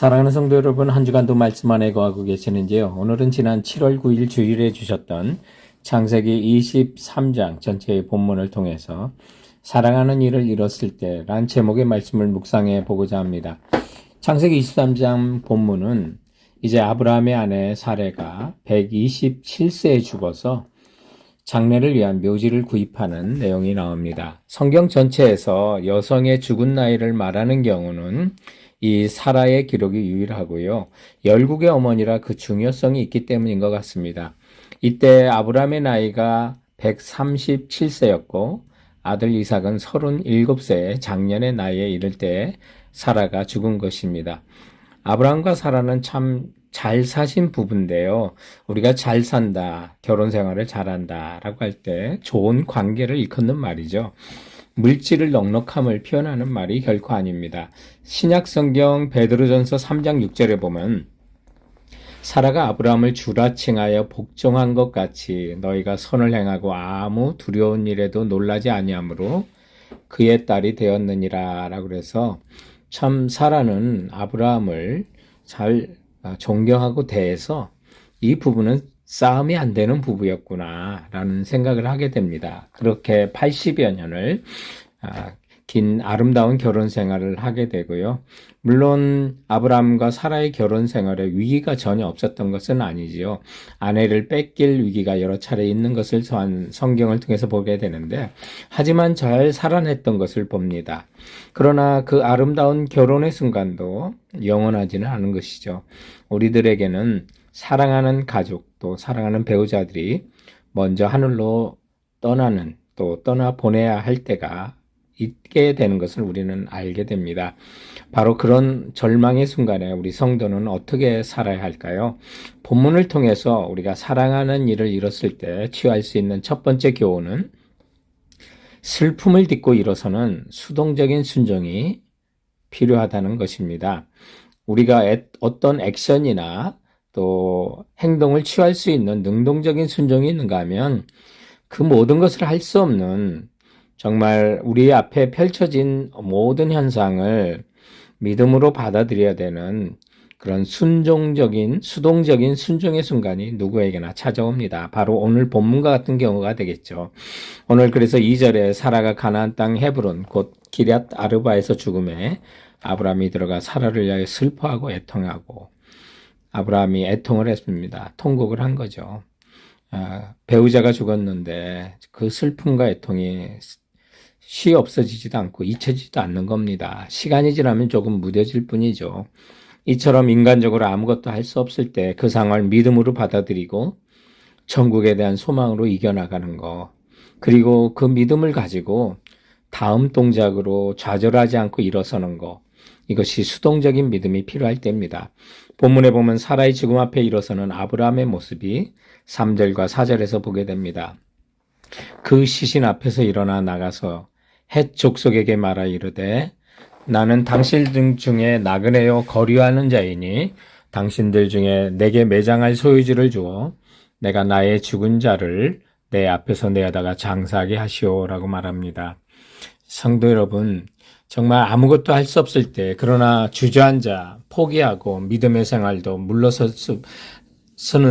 사랑하는 성도 여러분, 한 주간도 말씀 안에 거하고 계시는지요? 오늘은 지난 7월 9일 주일에 주셨던 창세기 23장 전체의 본문을 통해서 사랑하는 일을 이뤘을 때란 제목의 말씀을 묵상해 보고자 합니다. 창세기 23장 본문은 이제 아브라함의 아내 사레가 127세에 죽어서 장례를 위한 묘지를 구입하는 내용이 나옵니다. 성경 전체에서 여성의 죽은 나이를 말하는 경우는 이 사라의 기록이 유일하고요. 열국의 어머니라 그 중요성이 있기 때문인 것 같습니다. 이때 아브라함의 나이가 137세였고 아들 이삭은 37세의 장년의 나이에 이를 때 사라가 죽은 것입니다. 아브라함과 사라는 참 잘 사신 부부인데요. 우리가 잘 산다, 결혼 생활을 잘한다 라고 할 때 좋은 관계를 일컫는 말이죠. 물질을 넉넉함을 표현하는 말이 결코 아닙니다. 신약 성경 베드로전서 3장 6절에 보면 사라가 아브라함을 주라 칭하여 복종한 것 같이 너희가 선을 행하고 아무 두려운 일에도 놀라지 아니하므로 그의 딸이 되었느니라라고 그래서 참 사라는 아브라함을 잘 존경하고 대해서 이 부부는 싸움이 안 되는 부부였구나 라는 생각을 하게 됩니다. 그렇게 80여 년을 아, 긴 아름다운 결혼 생활을 하게 되고요. 물론 아브라함과 사라의 결혼 생활에 위기가 전혀 없었던 것은 아니지요. 아내를 뺏길 위기가 여러 차례 있는 것을 성경을 통해서 보게 되는데 하지만 잘 살아냈던 것을 봅니다. 그러나 그 아름다운 결혼의 순간도 영원하지는 않은 것이죠. 우리들에게는 사랑하는 가족 또 사랑하는 배우자들이 먼저 하늘로 떠나는 또 떠나 보내야 할 때가 있게 되는 것을 우리는 알게 됩니다. 바로 그런 절망의 순간에 우리 성도는 어떻게 살아야 할까요? 본문을 통해서 우리가 사랑하는 일을 이뤘을 때 취할 수 있는 첫 번째 교훈은 슬픔을 딛고 일어서는 수동적인 순종이 필요하다는 것입니다. 우리가 어떤 액션이나 또 행동을 취할 수 있는 능동적인 순종이 있는가 하면 그 모든 것을 할 수 없는 정말 우리 앞에 펼쳐진 모든 현상을 믿음으로 받아들여야 되는 그런 순종적인, 수동적인 순종의 순간이 누구에게나 찾아옵니다. 바로 오늘 본문과 같은 경우가 되겠죠. 오늘 그래서 2절에 사라가 가나안 땅 헤브론 곧 기럇 아르바에서 죽음에 아브라함이 들어가 사라를 위하여 슬퍼하고 애통하고 아브라함이 애통을 했습니다. 통곡을 한 거죠. 아, 배우자가 죽었는데 그 슬픔과 애통이 쉬 없어지지도 않고 잊혀지지도 않는 겁니다. 시간이 지나면 조금 무뎌질 뿐이죠. 이처럼 인간적으로 아무것도 할 수 없을 때 그 상황을 믿음으로 받아들이고 천국에 대한 소망으로 이겨나가는 거. 그리고 그 믿음을 가지고 다음 동작으로 좌절하지 않고 일어서는 거. 이것이 수동적인 믿음이 필요할 때입니다. 본문에 보면 사라의 죽음 앞에 일어서는 아브라함의 모습이 3절과 4절에서 보게 됩니다. 그 시신 앞에서 일어나 나가서 헷 족속에게 말하 이르되 나는 당신들 중에 나그네요 거류하는 자이니 당신들 중에 내게 매장할 소유지를 주어 내가 나의 죽은 자를 내 앞에서 내어다가 장사하게 하시오라고 말합니다. 성도 여러분, 정말 아무것도 할 수 없을 때, 그러나 주저앉아 포기하고 믿음의 생활도 물러서는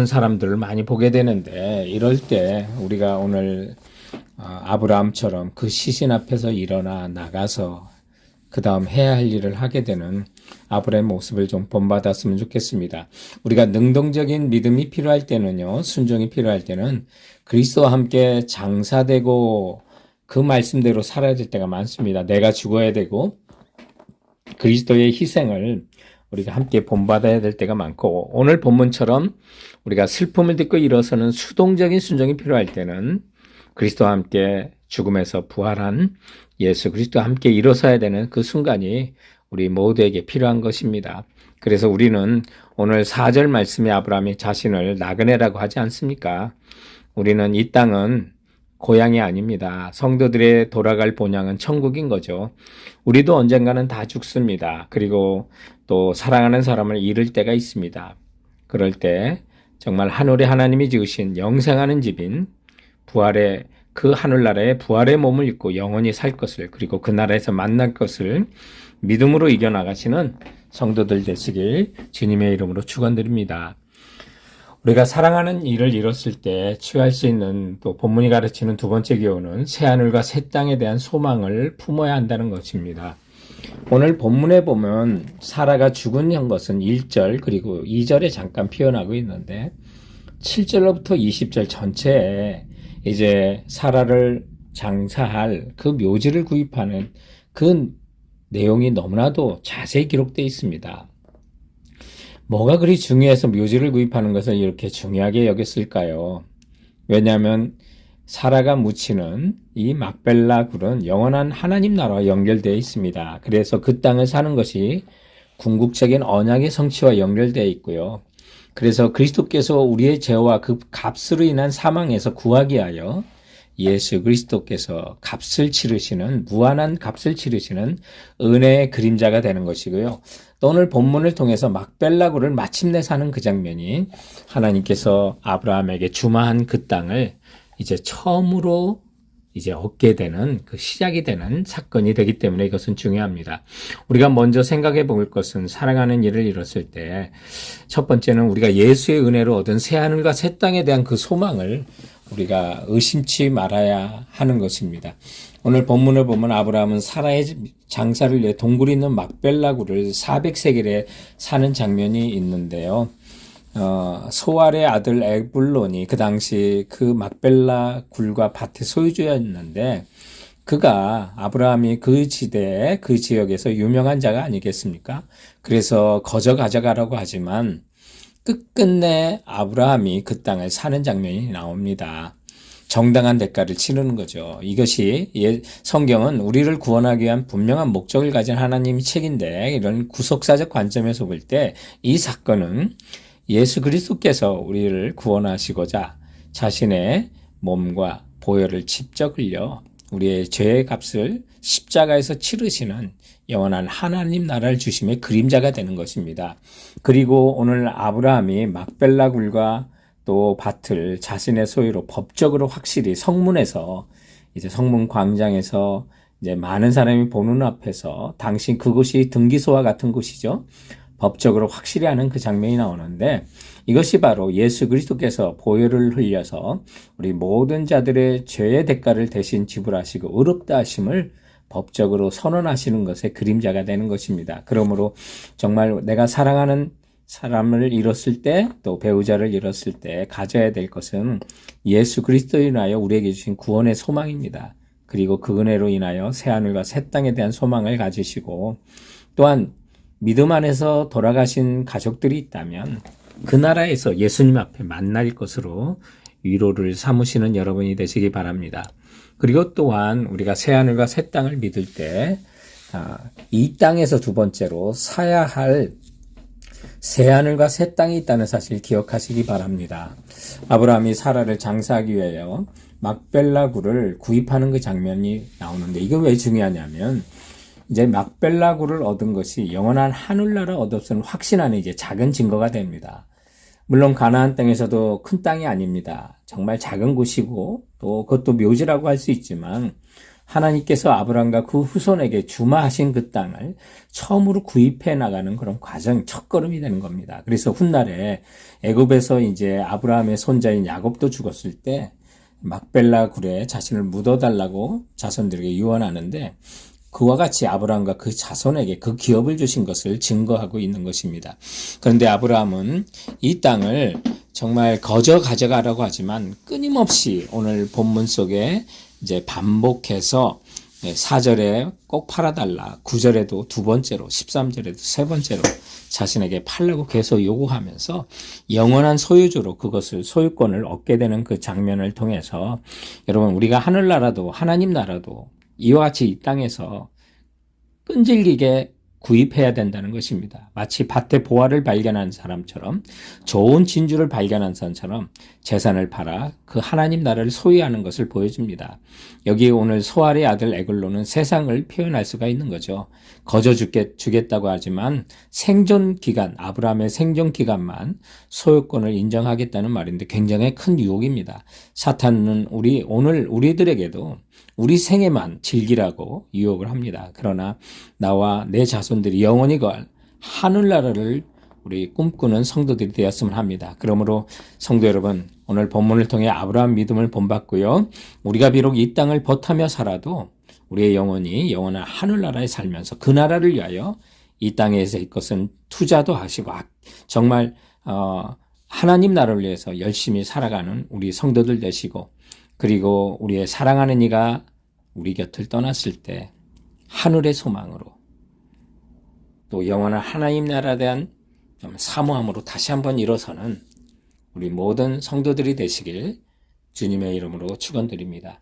사람들을 많이 보게 되는데, 이럴 때 우리가 오늘 어, 아브라함처럼 그 시신 앞에서 일어나 나가서 그 다음 해야 할 일을 하게 되는 아브라함의 모습을 좀 본받았으면 좋겠습니다. 우리가 능동적인 믿음이 필요할 때는요, 순종이 필요할 때는 그리스도와 함께 장사되고 그 말씀대로 살아야 될 때가 많습니다. 내가 죽어야 되고 그리스도의 희생을 우리가 함께 본받아야 될 때가 많고 오늘 본문처럼 우리가 슬픔을 듣고 일어서는 수동적인 순종이 필요할 때는 그리스도와 함께 죽음에서 부활한 예수 그리스도와 함께 일어서야 되는 그 순간이 우리 모두에게 필요한 것입니다. 그래서 우리는 오늘 4절 말씀에 아브라함이 자신을 나그네라고 하지 않습니까? 우리는 이 땅은 고향이 아닙니다. 성도들의 돌아갈 본향은 천국인 거죠. 우리도 언젠가는 다 죽습니다. 그리고 또 사랑하는 사람을 잃을 때가 있습니다. 그럴 때 정말 하늘에 하나님이 지으신 영생하는 집인 부활의 그 하늘나라에 부활의 몸을 입고 영원히 살 것을 그리고 그 나라에서 만날 것을 믿음으로 이겨나가시는 성도들 되시길 주님의 이름으로 축원드립니다. 우리가 사랑하는 일을 이뤘을 때 취할 수 있는 또 본문이 가르치는 두 번째 교훈은 새 하늘과 새 땅에 대한 소망을 품어야 한다는 것입니다. 오늘 본문에 보면 사라가 죽은 형 것은 1절 그리고 2절에 잠깐 표현하고 있는데 7절로부터 20절 전체에 이제 사라를 장사할 그 묘지를 구입하는 그 내용이 너무나도 자세히 기록되어 있습니다. 뭐가 그리 중요해서 묘지를 구입하는 것을 이렇게 중요하게 여겼을까요? 왜냐하면 사라가 묻히는 이 막벨라 굴은 영원한 하나님 나라와 연결되어 있습니다. 그래서 그 땅을 사는 것이 궁극적인 언약의 성취와 연결되어 있고요. 그래서 그리스도께서 우리의 죄와 그 값으로 인한 사망에서 구하기 위하여 예수 그리스도께서 값을 치르시는 무한한 값을 치르시는 은혜의 그림자가 되는 것이고요. 또 오늘 본문을 통해서 막벨라구를 마침내 사는 그 장면이 하나님께서 아브라함에게 주마한 그 땅을 이제 처음으로 이제 얻게 되는 그 시작이 되는 사건이 되기 때문에 이것은 중요합니다. 우리가 먼저 생각해 볼 것은 사랑하는 일을 이뤘을 때 첫 번째는 우리가 예수의 은혜로 얻은 새 하늘과 새 땅에 대한 그 소망을 우리가 의심치 말아야 하는 것입니다. 오늘 본문을 보면 아브라함은 사라의 장사를 위해 동굴이 있는 막벨라구를 400세겔에 사는 장면이 있는데요. 어, 소알의 아들 에불론이 그 당시 그 막벨라 굴과 밭의 소유주였는데 그가 아브라함이 그 지대에 그 지역에서 유명한 자가 아니겠습니까? 그래서 거저 가져가라고 하지만 끝끝내 아브라함이 그 땅을 사는 장면이 나옵니다. 정당한 대가를 치르는 거죠. 이것이 예, 성경은 우리를 구원하기 위한 분명한 목적을 가진 하나님의 책인데 이런 구속사적 관점에서 볼 때 이 사건은 예수 그리스도께서 우리를 구원하시고자 자신의 몸과 보혈을 직접 흘려 우리의 죄의 값을 십자가에서 치르시는 영원한 하나님 나라를 주심의 그림자가 되는 것입니다. 그리고 오늘 아브라함이 막벨라 굴과 또 밭을 자신의 소유로 법적으로 확실히 성문에서 이제 성문 광장에서 이제 많은 사람이 보는 앞에서 당신 그곳이 등기소와 같은 곳이죠. 법적으로 확실히 하는 그 장면이 나오는데 이것이 바로 예수 그리스도께서 보혈을 흘려서 우리 모든 자들의 죄의 대가를 대신 지불하시고 의롭다 하심을 법적으로 선언하시는 것의 그림자가 되는 것입니다. 그러므로 정말 내가 사랑하는 사람을 잃었을 때 또 배우자를 잃었을 때 가져야 될 것은 예수 그리스도로 인하여 우리에게 주신 구원의 소망입니다. 그리고 그 은혜로 인하여 새 하늘과 새 땅에 대한 소망을 가지시고 또한 믿음 안에서 돌아가신 가족들이 있다면 그 나라에서 예수님 앞에 만날 것으로 위로를 삼으시는 여러분이 되시기 바랍니다. 그리고 또한 우리가 새 하늘과 새 땅을 믿을 때, 아, 이 땅에서 두 번째로 사야 할 새 하늘과 새 땅이 있다는 사실 기억하시기 바랍니다. 아브라함이 사라를 장사하기 위하여 막벨라구를 구입하는 그 장면이 나오는데 이게 왜 중요하냐면 이제 막벨라구를 얻은 것이 영원한 하늘나라 얻었음을 확신하는 이제 작은 증거가 됩니다. 물론 가나안 땅에서도 큰 땅이 아닙니다. 정말 작은 곳이고 또 그것도 묘지라고 할 수 있지만 하나님께서 아브라함과 그 후손에게 주마하신 그 땅을 처음으로 구입해 나가는 그런 과정 첫걸음이 되는 겁니다. 그래서 훗날에 애굽에서 이제 아브라함의 손자인 야곱도 죽었을 때 막벨라 굴에 자신을 묻어달라고 자손들에게 유언하는데 그와 같이 아브라함과 그 자손에게 그 기업을 주신 것을 증거하고 있는 것입니다. 그런데 아브라함은 이 땅을 정말 거저 가져가라고 하지만 끊임없이 오늘 본문 속에 이제 반복해서 4절에 꼭 팔아달라. 9절에도 두 번째로, 13절에도 세 번째로 자신에게 팔라고 계속 요구하면서 영원한 소유주로 그것을 소유권을 얻게 되는 그 장면을 통해서 여러분 우리가 하늘나라도 하나님 나라도 이와 같이 이 땅에서 끈질기게 구입해야 된다는 것입니다. 마치 밭에 보화를 발견한 사람처럼 좋은 진주를 발견한 사람처럼 재산을 팔아 그 하나님 나라를 소유하는 것을 보여줍니다. 여기 오늘 소알의 아들 에글로는 세상을 표현할 수가 있는 거죠. 거저 주겠, 주겠다고 하지만 생존 기간, 아브라함의 생존 기간만 소유권을 인정하겠다는 말인데 굉장히 큰 유혹입니다. 사탄은 우리 오늘 우리들에게도 우리 생애만 즐기라고 유혹을 합니다. 그러나 나와 내 자손들이 영원히 걸 하늘나라를 우리 꿈꾸는 성도들이 되었으면 합니다. 그러므로 성도 여러분, 오늘 본문을 통해 아브라함 믿음을 본받고요. 우리가 비록 이 땅을 버타며 살아도 우리의 영혼이 영원한 하늘나라에 살면서 그 나라를 위하여 이 땅에서 이것은 투자도 하시고 아, 정말 어, 하나님 나라를 위해서 열심히 살아가는 우리 성도들 되시고 그리고 우리의 사랑하는 이가 우리 곁을 떠났을 때 하늘의 소망으로 또 영원한 하나님 나라에 대한 좀 사모함으로 다시 한번 일어서는 우리 모든 성도들이 되시길 주님의 이름으로 축원드립니다.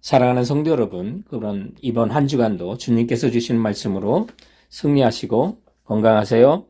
사랑하는 성도 여러분, 그런 이번 한 주간도 주님께서 주신 말씀으로 승리하시고 건강하세요.